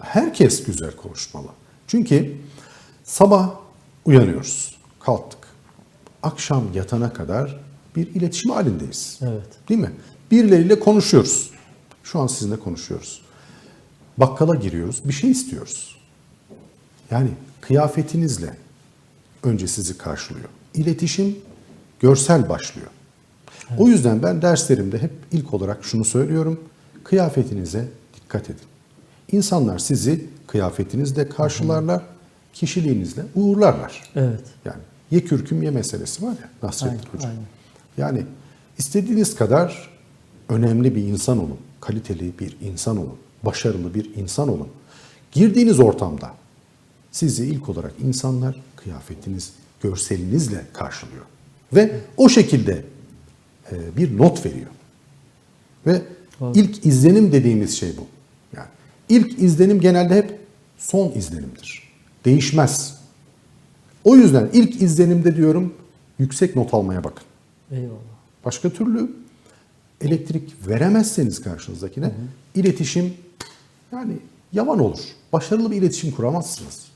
Herkes güzel konuşmalı. Çünkü sabah uyanıyoruz, kalktık. Akşam yatana kadar bir iletişim halindeyiz. Evet. Değil mi? Birileriyle konuşuyoruz. Şu an sizinle konuşuyoruz. Bakkala giriyoruz, bir şey istiyoruz. Yani kıyafetinizle önce sizi karşılıyor. İletişim görsel başlıyor. O yüzden ben derslerimde hep ilk olarak şunu söylüyorum. Kıyafetinize dikkat edin. İnsanlar sizi kıyafetinizle karşılarlar, kişiliğinizle uğurlarlar. Evet. Yani ye kürküm ye meselesi var ya Nasrettin Aynen, Hoca. aynen. Yani istediğiniz kadar önemli bir insan olun, kaliteli bir insan olun, başarılı bir insan olun. Girdiğiniz ortamda sizi ilk olarak insanlar kıyafetiniz, görselinizle karşılıyor. Ve o şekilde e, bir not veriyor. Ve ilk izlenim dediğimiz şey bu. İlk izlenim genelde hep son izlenimdir. Değişmez. O yüzden ilk izlenimde diyorum yüksek not almaya bakın. Eyvallah. Başka türlü elektrik veremezseniz karşınızdakine iletişim yani yavan olur. Başarılı bir iletişim kuramazsınız